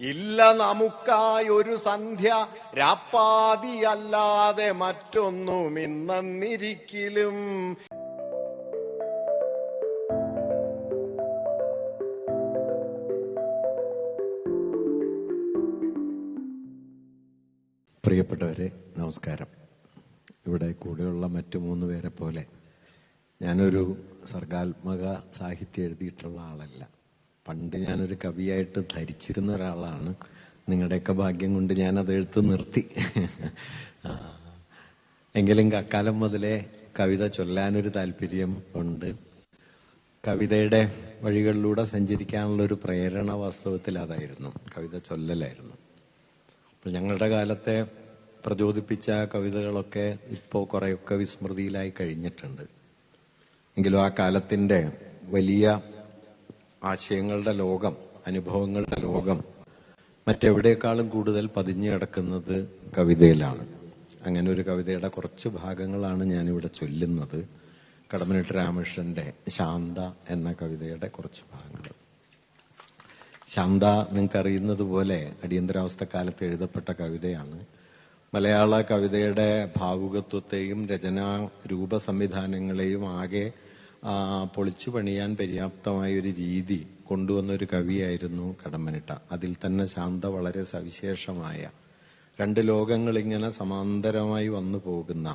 ഇല്ല നമുക്കായൊരു സന്ധ്യ രാപ്പാതിയല്ലാതെ മറ്റൊന്നും ഇന്നിരിക്കലും പ്രിയപ്പെട്ടവരെ നമസ്കാരം. ഇവിടെ കൂടെയുള്ള മറ്റു മൂന്ന് പേരെ പോലെ ഞാനൊരു സർഗാത്മക സാഹിത്യം എഴുതിയിട്ടുള്ള ആളല്ല. പണ്ട് ഞാനൊരു കവിയായിട്ട് ധരിച്ചിരുന്ന ഒരാളാണ്. നിങ്ങളുടെയൊക്കെ ഭാഗ്യം കൊണ്ട് ഞാനത് എഴുത്ത് നിർത്തി. എങ്കിലും അക്കാലം മുതലേ കവിത ചൊല്ലാനൊരു താല്പര്യം ഉണ്ട്. കവിതയുടെ വഴികളിലൂടെ സഞ്ചരിക്കാനുള്ള ഒരു പ്രേരണ വാസ്തവത്തിൽ അതായിരുന്നു. കവിത ചൊല്ലലായിരുന്നു. അപ്പോൾ ഞങ്ങളുടെ കാലത്തെ പ്രചോദിപ്പിച്ച കവിതകളൊക്കെ ഇപ്പോൾ കുറേയൊക്കെ വിസ്മൃതിയിലായി കഴിഞ്ഞിട്ടുണ്ട്. എങ്കിലും ആ കാലത്തിന്റെ വലിയ ആശയങ്ങളുടെ ലോകം അനുഭവങ്ങളുടെ ലോകം മറ്റെവിടേക്കാളും കൂടുതൽ പതിഞ്ഞു കിടക്കുന്നത് കവിതയിലാണ്. അങ്ങനെ ഒരു കവിതയുടെ കുറച്ച് ഭാഗങ്ങളാണ് ഞാനിവിടെ ചൊല്ലുന്നത്. കടമനിട്ട് രാമകൃഷ്ണന്റെ ശാന്ത എന്ന കവിതയുടെ കുറച്ച് ഭാഗങ്ങൾ. ശാന്ത നിങ്ങൾക്ക് അറിയുന്നത് പോലെ അടിയന്തരാവസ്ഥ കാലത്ത് എഴുതപ്പെട്ട കവിതയാണ്. മലയാള കവിതയുടെ ഭാവുകത്വത്തെയും രചനാ രൂപ സംവിധാനങ്ങളെയും ആകെ പൊളിച്ചു പണിയാൻ പര്യാപ്തമായ ഒരു രീതി കൊണ്ടുവന്ന ഒരു കവിയായിരുന്നു കടമ്മനിട്ട. അതിൽ തന്നെ ശാന്ത വളരെ സവിശേഷമായ രണ്ട് ലോകങ്ങൾ ഇങ്ങനെ സമാന്തരമായി വന്നു പോകുന്ന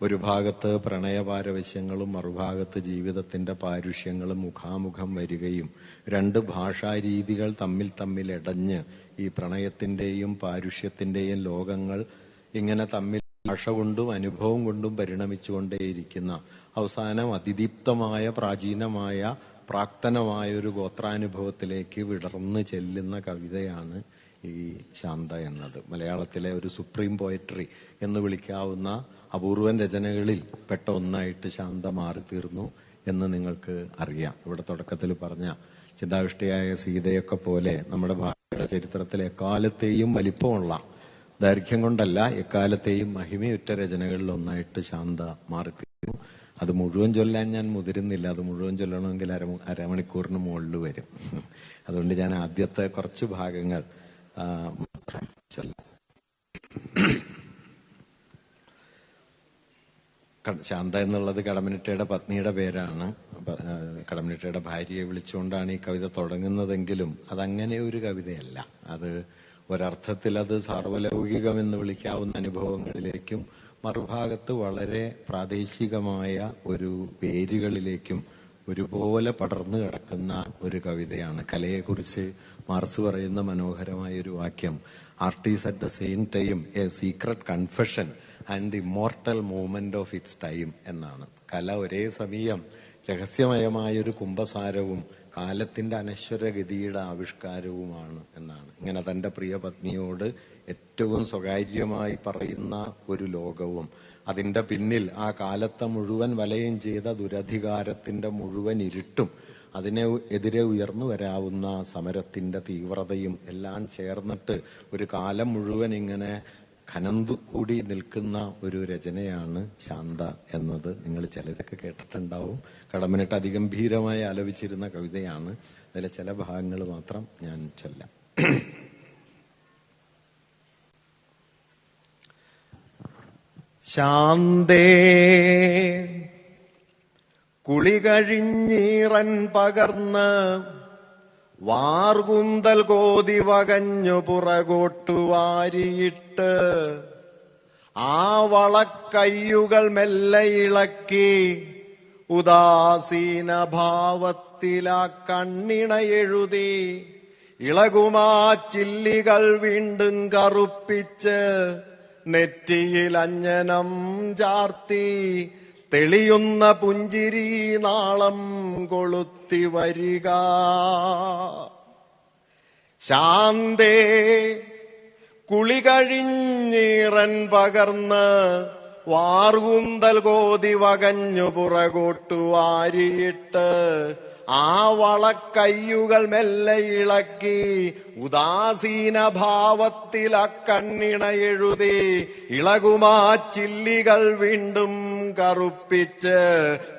ഒരു ഭാഗത്ത് പ്രണയപാരവശ്യങ്ങളും മറുഭാഗത്ത് ജീവിതത്തിന്റെ പാരുഷ്യങ്ങളും മുഖാമുഖം വരികയും രണ്ട് ഭാഷാരീതികൾ തമ്മിൽ തമ്മിൽ ഇടഞ്ഞ് ഈ പ്രണയത്തിന്റെയും പാരുഷ്യത്തിന്റെയും ലോകങ്ങൾ ഇങ്ങനെ തമ്മിൽ ഭാഷ കൊണ്ടും അനുഭവം കൊണ്ടും പരിണമിച്ചുകൊണ്ടേയിരിക്കുന്ന അവസാനം അതിദീപ്തമായ പ്രാചീനമായ പ്രാക്തനമായ ഒരു ഗോത്രാനുഭവത്തിലേക്ക് വിടർന്നു ചെല്ലുന്ന കവിതയാണ് ഈ ശാന്ത എന്നത്. മലയാളത്തിലെ ഒരു സുപ്രീം പോയട്രി എന്ന് വിളിക്കാവുന്ന അപൂർവൻ രചനകളിൽ പെട്ട ഒന്നായിട്ട് ശാന്ത മാറിത്തീർന്നു എന്ന് നിങ്ങൾക്ക് അറിയാം. ഇവിടെ തുടക്കത്തിൽ പറഞ്ഞ ചിന്താവിഷ്ടിയായ സീതയൊക്കെ പോലെ നമ്മുടെ ഭാഷയുടെ ചരിത്രത്തിലെ എക്കാലത്തെയും വലിപ്പമുള്ള ദൈർഘ്യം കൊണ്ടല്ല എക്കാലത്തെയും മഹിമയുറ്റ രചനകളിൽ ഒന്നായിട്ട് ശാന്ത മാറിത്തീരുന്നു അത് മുഴുവൻ ചൊല്ലാൻ ഞാൻ മുതിരുന്നില്ല. അത് മുഴുവൻ ചൊല്ലണമെങ്കിൽ അര അരമണിക്കൂറിന് മുകളിൽ വരും. അതുകൊണ്ട് ഞാൻ ആദ്യത്തെ കുറച്ച് ഭാഗങ്ങൾ ശാന്ത എന്നുള്ളത് കടമനിട്ടയുടെ പത്നിയുടെ പേരാണ്. കടമനിട്ടയുടെ ഭാര്യയെ വിളിച്ചുകൊണ്ടാണ് ഈ കവിത തുടങ്ങുന്നതെങ്കിലും അതങ്ങനെ ഒരു കവിതയല്ല. അത് ഒരർത്ഥത്തിൽ അത് സാർവലൗകികം എന്ന് വിളിക്കാവുന്ന അനുഭവങ്ങളിലേക്കും മറുഭാഗത്ത് വളരെ പ്രാദേശികമായ ഒരു പേരുകളിലേക്കും ഒരുപോലെ പടർന്നു കിടക്കുന്ന ഒരു കവിതയാണ്. കലയെക്കുറിച്ച് മാർസ് പറയുന്ന മനോഹരമായ ഒരു വാക്യം art at the same time a secret confession and the mortal movement of its time എന്നാണ്. കല ഒരേ സമയം രഹസ്യമയമായ ഒരു കുംഭസാരവും കാലത്തിന്റെ അനശ്വരഗതിയുടെ ആവിഷ്കാരവുമാണ് എന്നാണ്. ഇങ്ങനെ തന്റെ പ്രിയ പത്നിയോട് ഏറ്റവും സ്വകാര്യമായി പറയുന്ന ഒരു ലോകവും അതിന്റെ പിന്നിൽ ആ കാലത്തെ മുഴുവൻ വലയം ചെയ്ത ദുരധികാരത്തിന്റെ മുഴുവൻ ഇരുട്ടും അതിനെ എതിരെ ഉയർന്നു വരാവുന്ന സമരത്തിന്റെ തീവ്രതയും എല്ലാം ചേർന്നിട്ട് ഒരു കാലം മുഴുവൻ ഇങ്ങനെ ഖനന്തു കൂടി നിൽക്കുന്ന ഒരു രചനയാണ് ശാന്ത എന്നത്. നിങ്ങൾ ചിലരൊക്കെ കേട്ടിട്ടുണ്ടാവും. കടമനിട്ട് അതിഗംഭീരമായി ആലപിച്ചിരുന്ന കവിതയാണ്. അതിലെ ചില ഭാഗങ്ങൾ മാത്രം ഞാൻ ചൊല്ലാം. ശാന്തേ കുളി കഴിഞ്ഞീറൻ പകർന്ന് വാർകുന്തൽ കോതി വകഞ്ഞു പുറകോട്ടു വാരിയിട്ട് ആ വളക്കയ്യുകൾ മെല്ലെ ഇളക്കി ഉദാസീന ഭാവത്തിലാ കണ്ണിണ എഴുതി ഇളകുമാ ചില്ലികൾ വീണ്ടും കറുപ്പിച്ച് നെറ്റിയിൽ അഞ്ജനം ചാർത്തി തെളിയുന്ന പുഞ്ചിരി നാളം കൊളുത്തി വരിക. ശാന്തേ കുളി കഴിഞ്ഞീറൻ പകർന്ന് വാർകുന്തൽ കോതി വകഞ്ഞു പുറകോട്ടു വാരിയിട്ട് ആ വളക്കയ്യുകൾ മെല്ലെ ഇളക്കി ഉദാസീന ഭാവത്തിൽ അക്കണ്ണിണ എഴുതി ഇളകുമാ ചില്ലികൾ വീണ്ടും കറുപ്പിച്ച്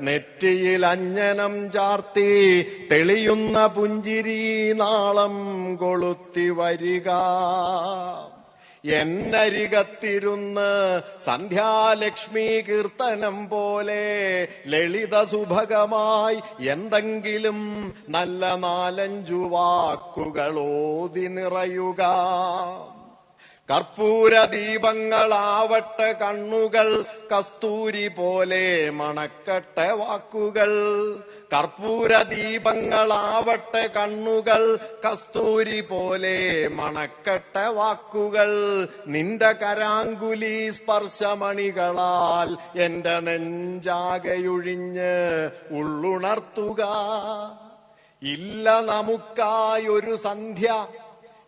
നെറ്റിയിൽ അഞ്ജനം ചാർത്തി തെളിയുന്ന പുഞ്ചിരി നാളം കൊളുത്തി വരിക. എന്നരികത്തിരുന്ന് സന്ധ്യാലക്ഷ്മി കീർത്തനം പോലെ ലളിത സുഭഗമായി എന്തെങ്കിലും നല്ല നാലഞ്ചു വാക്കുകളോതി നിറയുക. കർപ്പൂര ദീപങ്ങളാവട്ടെ കണ്ണുകൾ കസ്തൂരി പോലെ മണക്കട്ടെ വാക്കുകൾ. കർപ്പൂര ദീപങ്ങളാവട്ടെ കണ്ണുകൾ കസ്തൂരി പോലെ മണക്കട്ടെ വാക്കുകൾ. നിന്റെ കരാങ്കുലി സ്പർശമണികളാൽ എന്റെ നെഞ്ചാകയൊഴിഞ്ഞ് ഉള്ളുണർത്തുക. ഇല്ല നമുക്കായൊരു സന്ധ്യ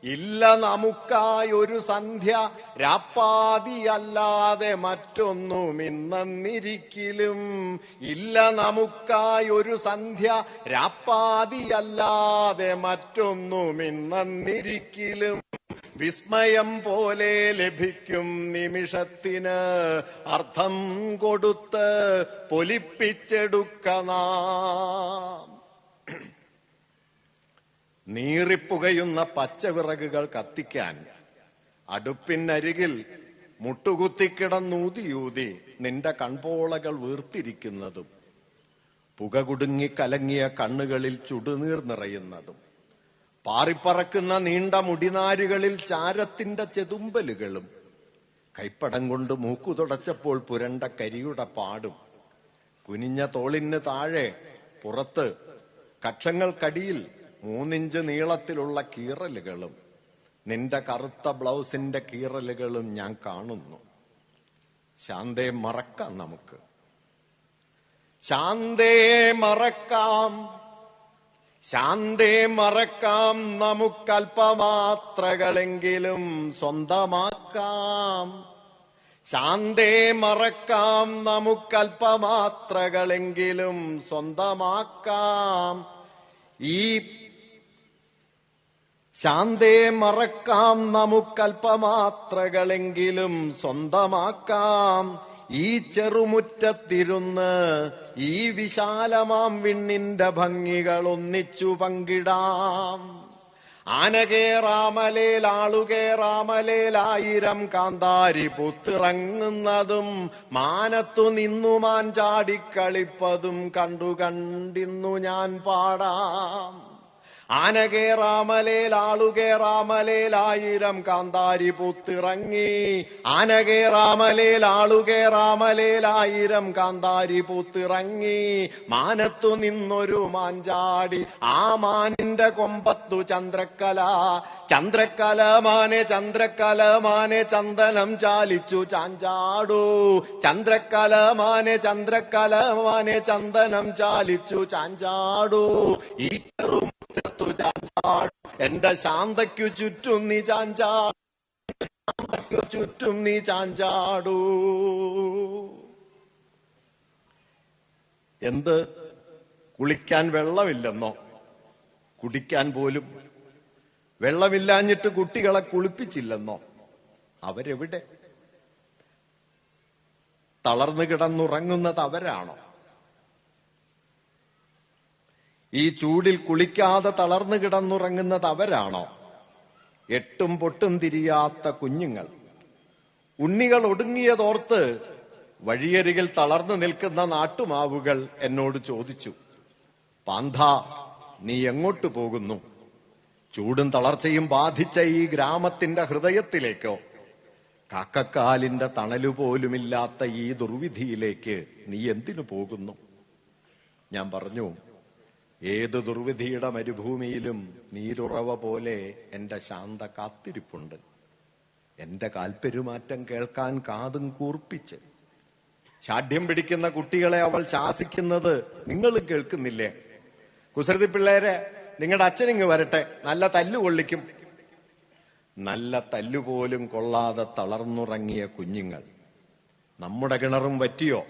ഇല്ല നമുക്കായൊരു സന്ധ്യ രാപ്പാതിയല്ലാതെ മറ്റൊന്നും ഇന്നന്നിരിക്കലും ഇല്ല നമുക്കായൊരു സന്ധ്യ രാപ്പാതിയല്ലാതെ മറ്റൊന്നും ഇന്നന്നിരിക്കലും വിസ്മയം പോലെ ലഭിക്കും നിമിഷത്തിന് അർത്ഥം കൊടുത്ത് പൊലിപ്പിച്ചെടുക്ക നാം നീറിപ്പുകയുന്ന പച്ചവിറകുകൾ കത്തിക്കാൻ അടുപ്പിനരികിൽ മുട്ടുകുത്തിക്കിടന്നൂതിയൂതി നിന്റെ കൺപോളകൾ വീർത്തിരിക്കുന്നതും പുക കുടുങ്ങി കലങ്ങിയ കണ്ണുകളിൽ ചുടുനീർ നിറയുന്നതും പാറിപ്പറക്കുന്ന നീണ്ട മുടിനാരുകളിൽ ചാരത്തിന്റെ ചെതുമ്പലുകളും കൈപ്പടം കൊണ്ട് മൂക്കു തുടച്ചപ്പോൾ പുരണ്ട കരിയുടെ പാടും കുനിഞ്ഞ തോളിന് താഴെ പുറത്ത് കക്ഷങ്ങൾക്കടിയിൽ മൂന്നിഞ്ച് നീളത്തിലുള്ള കീറലുകളും നിന്റെ കറുത്ത ബ്ലൗസിന്റെ കീറലുകളും ഞാൻ കാണുന്നു. ശാന്തേ മറക്കാം നമുക്ക്. ശാന്തേ മറക്കാം. ശാന്തേ മറക്കാം. നമുക്കല്പമാത്രകളെങ്കിലും സ്വന്തമാക്കാം. ശാന്തേ മറക്കാം. നമുക്കല്പമാത്രകളെങ്കിലും സ്വന്തമാക്കാം. ഈ ശാന്തേ മറക്കാം നമുക്കൽപ്പമാത്രകളെങ്കിലും സ്വന്തമാക്കാം. ഈ ചെറുമുറ്റത്തിരുന്ന് ഈ വിശാലമാം വിണ്ണിന്റെ ഭംഗികൾ ഒന്നിച്ചു പങ്കിടാം. ആനകേറാമലേൽ ആളുകേറാമലേലായിരം കാന്താരി പുത്തിറങ്ങുന്നതും മാനത്തു നിന്നുമാൻ ചാടിക്കളിപ്പതും കണ്ടു കണ്ടിന്നു ഞാൻ പാടാം. ആനകേറാമലേൽ ആളുകേറാമലേലായിരം കാന്താരി പൂത്തിറങ്ങി. ആളുകേറാമലേലായിരം കാന്താരി പൂത്തിറങ്ങി. മാനത്തു നിന്നൊരു മാഞ്ചാടി ആ മാനിന്റെ കൊമ്പത്തു ചന്ദ്രക്കല. ചന്ദ്രക്കല മാനെ ചന്ദ്രക്കല മാനെ ചന്ദനം ചാലിച്ചു ചാഞ്ചാടൂ. ചന്ദ്രക്കല മാനെ ചന്ദ്രക്കല മാനെ ചന്ദനം ചാലിച്ചു ചാഞ്ചാടൂ. ഈ ചെറുമുറ്റത്തു ചാഞ്ചാടു എന്റെ ശാന്തയ്ക്കു ചുറ്റും നീ ചാഞ്ചാടു ശാന്തയ്ക്കു ചുറ്റും നീ ചാഞ്ചാടു. എന്ത്? കുളിക്കാൻ വെള്ളമില്ലെന്നോ? കുടിക്കാൻ പോലും. വെള്ളമില്ലാഞ്ഞിട്ട് കുട്ടികളെ കുളിപ്പിച്ചില്ലെന്നോ? അവരെവിടെ? തളർന്നു കിടന്നുറങ്ങുന്നത് അവരാണോ? ഈ ചൂടിൽ കുളിക്കാതെ തളർന്നു കിടന്നുറങ്ങുന്നത് അവരാണോ എട്ടും പൊട്ടും തിരിയാത്ത കുഞ്ഞുങ്ങൾ. ഉണ്ണികൾ ഒടുങ്ങിയതോർത്ത് വഴിയരികിൽ തളർന്നു നിൽക്കുന്ന നാട്ടുമാവുകൾ എന്നോട് ചോദിച്ചു പാന്ത നീ എങ്ങോട്ട് പോകുന്നു? ചൂടും തളർച്ചയും ബാധിച്ച ഈ ഗ്രാമത്തിന്റെ ഹൃദയത്തിലേക്കോ? കാക്കക്കാലിന്റെ തണലുപോലുമില്ലാത്ത ഈ ദുർവിധിയിലേക്ക് നീ എന്തിനു പോകുന്നു? ഞാൻ പറഞ്ഞു ഏത് ദുർവിധിയുടെ മരുഭൂമിയിലും നീരുറവ പോലെ എന്റെ ശാന്ത കാത്തിരിപ്പുണ്ട്. എന്റെ കാൽപ്പെരുമാറ്റം കേൾക്കാൻ കാതും കൂർപ്പിച്ച്. ശാഠ്യം പിടിക്കുന്ന കുട്ടികളെ അവൾ ശാസിക്കുന്നത് നിങ്ങൾ കേൾക്കുന്നില്ലേ? കുസൃതി പിള്ളേരെ നിങ്ങളുടെ അച്ഛനിങ് വരട്ടെ. നല്ല തല്ലു കൊള്ളിക്കും. നല്ല തല്ലുപോലും കൊള്ളാതെ തളർന്നുറങ്ങിയ കുഞ്ഞുങ്ങൾ. നമ്മുടെ കിണറും വറ്റിയോ?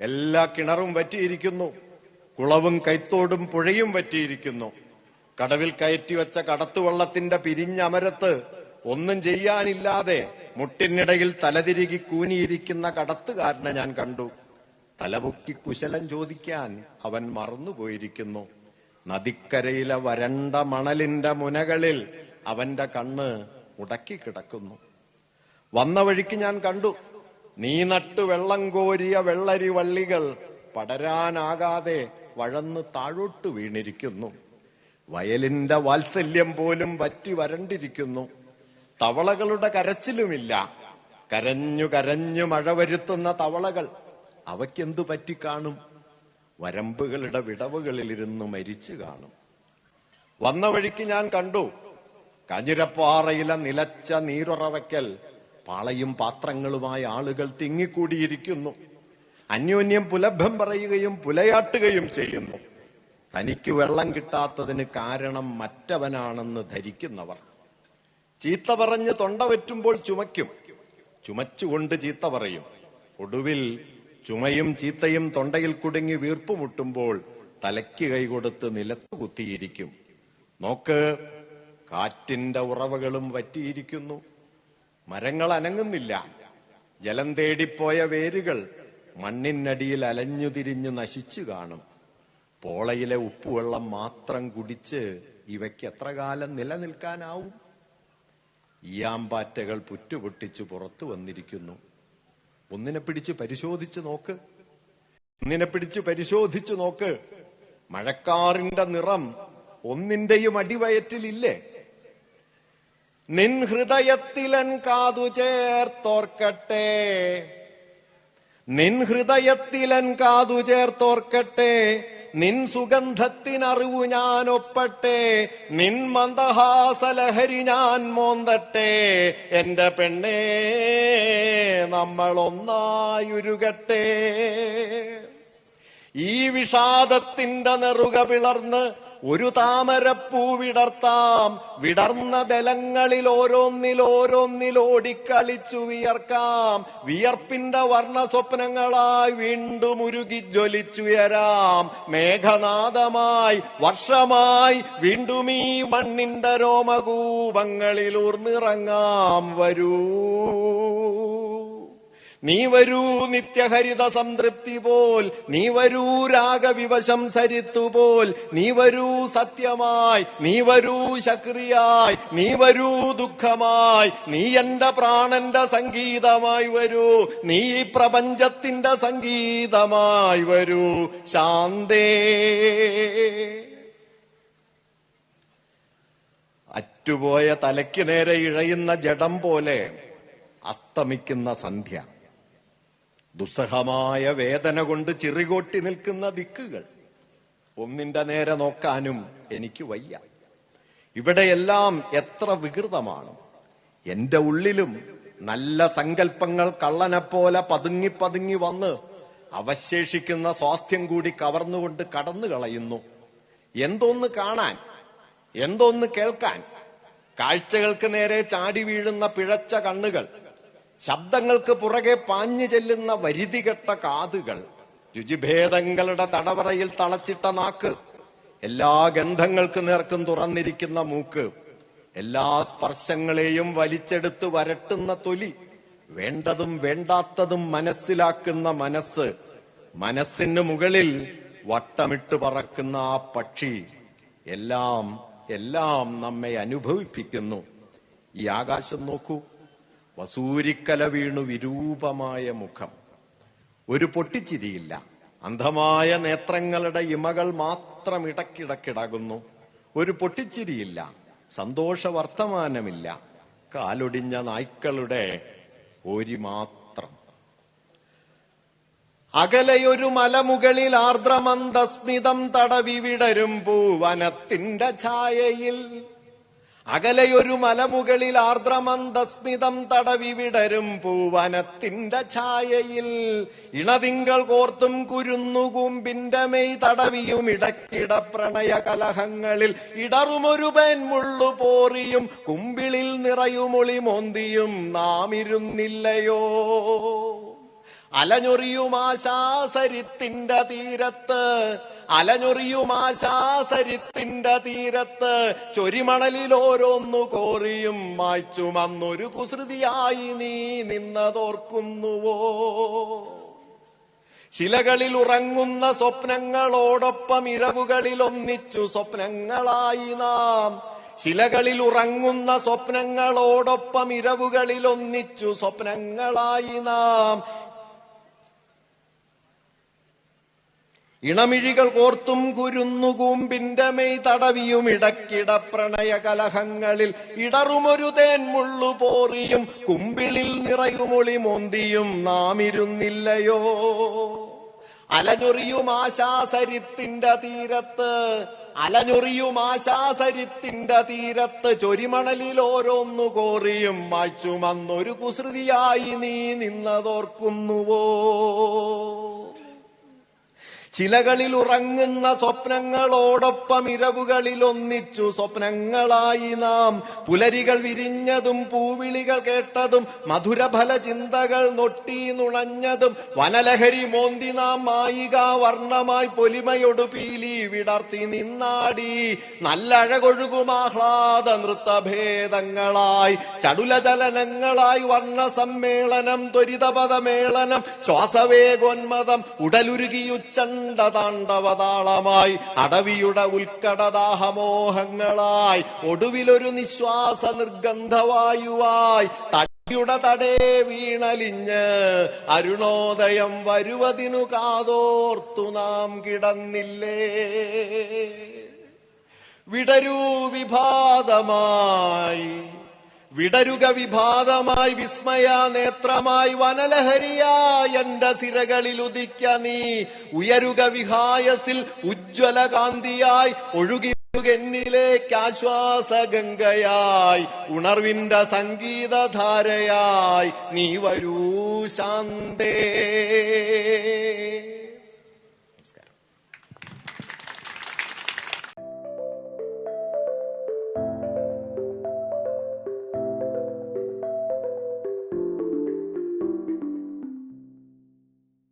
എല്ലാ കിണറും വറ്റിയിരിക്കുന്നു. കുളവും കൈത്തോടും പുഴയും വറ്റിയിരിക്കുന്നു. കടവിൽ കയറ്റി വെച്ച കടത്തുവള്ളത്തിന്റെ പിരിഞ്ഞമരത്ത് ഒന്നും ചെയ്യാനില്ലാതെ മുട്ടിനിടയിൽ തലതിരികി കൂനിയിരിക്കുന്ന കടത്തുകാരനെ ഞാൻ കണ്ടു. തലപൊക്കി കുശലം ചോദിക്കാൻ അവൻ മറന്നുപോയിരിക്കുന്നു. നദിക്കരയിലെ വരണ്ട മണലിന്റെ മുനകളിൽ അവന്റെ കണ്ണ് മുടക്കി കിടക്കുന്നു വന്ന വഴിക്ക് ഞാൻ കണ്ടു. നീ നട്ടു വെള്ളം കോരിയ വെള്ളരി വള്ളികൾ പടരാനാകാതെ വഴന്ന് താഴോട്ട് വീണിരിക്കുന്നു. വയലിന്റെ വാത്സല്യം പോലും വറ്റി വരണ്ടിരിക്കുന്നു. തവളകളുടെ കരച്ചിലുമില്ല. കരഞ്ഞു കരഞ്ഞു മഴ വരുത്തുന്ന തവളകൾ. അവയ്ക്കെന്തു പറ്റിക്കാണും വരമ്പുകളുടെ വിടവുകളിലിരുന്ന് മരിച്ചു കാണും. വന്ന വഴിക്ക് ഞാൻ കണ്ടു. കാഞ്ഞിരപ്പാറയിലെ നിലച്ച നീരുറവയ്ക്കൽ പാളയും പാത്രങ്ങളുമായ ആളുകൾ തിങ്ങിക്കൂടിയിരിക്കുന്നു. അന്യോന്യം പുലഭം പറയുകയും പുലയാട്ടുകയും ചെയ്യുന്നു. തനിക്ക് വെള്ളം കിട്ടാത്തതിന് കാരണം മറ്റവനാണെന്ന് ധരിക്കുന്നവർ. ചീത്ത പറഞ്ഞ് തൊണ്ട വറ്റുമ്പോൾ ചുമയ്ക്കും. ചുമച്ചുകൊണ്ട് ചീത്ത പറയും. ഒടുവിൽ ചുമയും ചീത്തയും തൊണ്ടയിൽ കുടുങ്ങി വീർപ്പുമുട്ടുമ്പോൾ തലയ്ക്ക് കൈകൊടുത്ത് നിലത്ത് കുത്തിയിരിക്കും. നോക്ക് കാറ്റിന്റെ ഉറവകളും വറ്റിയിരിക്കുന്നു. മരങ്ങൾ അനങ്ങുന്നില്ല. ജലം തേടിപ്പോയ വേരുകൾ മണ്ണിനടിയിൽ അലഞ്ഞു തിരിഞ്ഞ് നശിച്ചു കാണും. പോളയിലെ ഉപ്പുവെള്ളം മാത്രം കുടിച്ച് ഇവയ്ക്ക് എത്ര കാലം നിലനിൽക്കാനാവും? ഈയാമ്പാറ്റകൾ പുറ്റുപൊട്ടിച്ചു പുറത്തു വന്നിരിക്കുന്നു. ഒന്നിനെ പിടിച്ച് പരിശോധിച്ചു നോക്ക്. ഒന്നിനെ പിടിച്ച് പരിശോധിച്ചു നോക്ക്. മഴക്കാറിന്റെ നിറം ഒന്നിന്റെയും അടിവയറ്റിലില്ലേ? നിൻ ഹൃദയത്തിലൻ കാതു ചേർത്തോർക്കട്ടെ നിൻ ഹൃദയത്തിലൻ കാതു ചേർത്തോർക്കട്ടെ നിൻ സുഗന്ധത്തിനറിവു ഞാൻ ഒപ്പട്ടെ നിൻ മന്ദഹാസലഹരി ഞാൻ മോന്തട്ടെ എന്റെ പെണ്ണേ നമ്മൾ ഒന്നായുരുകട്ടെ ഈ വിഷാദത്തിന്റെ നെറുക പിളർന്ന് ഒരു താമരപ്പൂ വിടർത്താം. വിടർന്ന ദലങ്ങളിൽ ഓടിക്കളിച്ചു വിയർക്കാം. വിയർപ്പിന്റെ വർണ സ്വപ്നങ്ങളായി വീണ്ടും ഉരുകി ജ്വലിച്ചുയരാം. മേഘനാഥമായി വർഷമായി വീണ്ടും ഈ മണ്ണിന്റെ രോമകൂപങ്ങളിൽ ഊർന്നിറങ്ങാം. വരൂ. നീ വരൂ നിത്യഹരിത സംതൃപ്തി പോൽ നീ വരൂ രാഗവിവശം സരിത്തുപോൽ നീ വരൂ സത്യമായി നീ വരൂ ശക്രിയായി നീ വരൂ ദുഃഖമായി നീ എന്റെ പ്രാണന്റെ സംഗീതമായി വരൂ നീ ഈ പ്രപഞ്ചത്തിന്റെ സംഗീതമായി വരൂ. ശാന്തേ. അറ്റുപോയ തലയ്ക്ക് നേരെ ഇഴയുന്ന ജഡം പോലെ അസ്തമിക്കുന്ന സന്ധ്യ. ദുസ്സഹമായ വേദന കൊണ്ട് ചിറികൊട്ടി നിൽക്കുന്ന ദിക്കുകൾ. ഒന്നിന്റെ നേരെ നോക്കാനും എനിക്ക് വയ്യ. ഇവിടെയെല്ലാം എത്ര വികൃതമാണ്. എന്റെ ഉള്ളിലും നല്ല സങ്കല്പങ്ങൾ കള്ളനെപ്പോലെ പതുങ്ങി പതുങ്ങി വന്ന് അവശേഷിക്കുന്ന സ്വാസ്ഥ്യം കൂടി കവർന്നുകൊണ്ട് കടന്നു കളയുന്നു. എന്തോന്ന് കാണാൻ എന്തോന്ന് കേൾക്കാൻ? കാഴ്ചകൾക്ക് നേരെ ചാടി വീഴുന്ന പിഴച്ച കണ്ണുകൾ. ശബ്ദങ്ങൾക്ക് പുറകെ പാഞ്ഞു ചെല്ലുന്ന വരുതികെട്ട കാതുകൾ രുചിഭേദങ്ങളുടെ തടവറയിൽ തളച്ചിട്ട നാക്ക് എല്ലാ ഗന്ധങ്ങൾക്ക് നേർക്കും തുറന്നിരിക്കുന്ന മൂക്ക് എല്ലാ സ്പർശങ്ങളെയും വലിച്ചെടുത്ത് വരട്ടുന്ന തൊലി വേണ്ടതും വേണ്ടാത്തതും മനസ്സിലാക്കുന്ന മനസ്സ് മനസ്സിന് മുകളിൽ വട്ടമിട്ട് പറക്കുന്ന ആ പക്ഷി എല്ലാം എല്ലാം നമ്മെ അനുഭവിപ്പിക്കുന്നു. ഈ ആകാശം നോക്കൂ. വസൂരിക്കല വീണു വിരൂപമായ മുഖം. ഒരു പൊട്ടിച്ചിരിയില്ല. അന്ധമായ നേത്രങ്ങളുടെ ഇമകൾ മാത്രം ഇടക്കിടക്കിടകുന്നു. ഒരു പൊട്ടിച്ചിരിയില്ല. സന്തോഷ വർത്തമാനമില്ല കാലൊടിഞ്ഞ നായ്ക്കളുടെ ഓരി മാത്രം. അകലെയൊരു മലമുകളിൽ ആർദ്രമന്ദസ്മിതം തടവി വിടരും പൂവനത്തിന്റെ ഛായയിൽ. അകലെയൊരു മലമുകളിൽ ആർദ്രമന്ദസ്മിതം തടവി വിടരും പൂവനത്തിന്റെ ഛായയിൽ. ഇണതിങ്കൾ കോർത്തും കുരുന്നുകൂമ്പിന്റെ മെയ് തടവിയും ഇടക്കിട പ്രണയ കലഹങ്ങളിൽ. ഇടറുമൊരു പെൻമുള്ളു പോറിയും കുമ്പിളിൽ നിറയുമൊളി മോന്തിയും. നാം ഇരുന്നില്ലയോ അലഞ്ഞൊറിയുമാശാസരിത്തിന്റെ തീരത്ത്. അലഞ്ഞൊറിയുമാശാസരിത്തിന്റെ തീരത്ത്. ചൊരിമണലിൽ ഓരോന്നു കോറിയും മായ്ച്ചുമന്നൊരു കുസൃതിയായി നീ നിന്നതോർക്കുന്നുവോ? ശിലകളിൽ ഉറങ്ങുന്ന സ്വപ്നങ്ങളോടൊപ്പം ഇരവുകളിൽ ഒന്നിച്ചു സ്വപ്നങ്ങളായി നാം. ശിലകളിൽ ഉറങ്ങുന്ന സ്വപ്നങ്ങളോടൊപ്പം ഇരവുകളിൽ ഒന്നിച്ചു സ്വപ്നങ്ങളായി നാം. ഇണമിഴികൾ കോർത്തും കുരുന്നു കൂമ്പിന്റെ മെയ് തടവിയും ഇടക്കിട പ്രണയ കലഹങ്ങളിൽ ഇടറുമൊരു തേൻ മുള്ളു പോറിയും കുമ്പിളിൽ നിറയുമൊളി മോന്തിയും നാം ഇരുന്നില്ലയോ അലഞ്ഞൊറിയും ആശാസരിത്തിന്റെ തീരത്ത് അലഞ്ഞൊറിയും ആശാസരിത്തിന്റെ തീരത്ത് ചൊരിമണലിൽ ഓരോന്നു കോറിയും മായ്ച്ചുമന്നൊരു കുസൃതിയായി നീ നിന്നതോർക്കുന്നുവോ? ചിലകളിൽ ഉറങ്ങുന്ന സ്വപ്നങ്ങളോടൊപ്പം ഇരവുകളിൽ ഒന്നിച്ചു സ്വപ്നങ്ങളായി നാം പുലരികൾ വിരിഞ്ഞതും പൂവിളികൾ കേട്ടതും മധുരഫല ചിന്തകൾ നൊട്ടി നുണഞ്ഞതും വനലഹരി മോന്തി നാം മായിക വർണമായി പൊലിമയൊടു പീലി വിടർത്തി നിന്നാടി. നല്ലഴകൊഴുകും ആഹ്ലാദ നൃത്തഭേദങ്ങളായി ചടുലചലനങ്ങളായി വർണ സമ്മേളനം ത്വരിതപദമേളനം ശ്വാസവേഗോന്മതം ഉടലുരുകിയുച്ചണ്ട താണ്ഡവതാളമായി അടവിയുടെ ഉത്കടദാഹമോഹങ്ങളായി ഒടുവിലൊരു നിശ്വാസ നിർഗന്ധവായുവായി തടിയുടെ തടേ വീണലിഞ്ഞ് അരുണോദയം വരുവതിനു കാതോർത്തു നാം കിടന്നില്ലേ? വിടരൂ വിഭാതമായി വിടരുക വിഭാതമായി വിസ്മയ നേത്രമായി വനലഹരിയായ എന്റെ സിരകളിൽ ഉദിക്ക നീ. ഉയരുക വിഹായസിൽ ഉജ്ജ്വല കാന്തിയായി ഒഴുകി എന്നിലേക്ക് ഉണർവിന്റെ സംഗീതധാരയായി നീ വരൂ ശാന്തേ.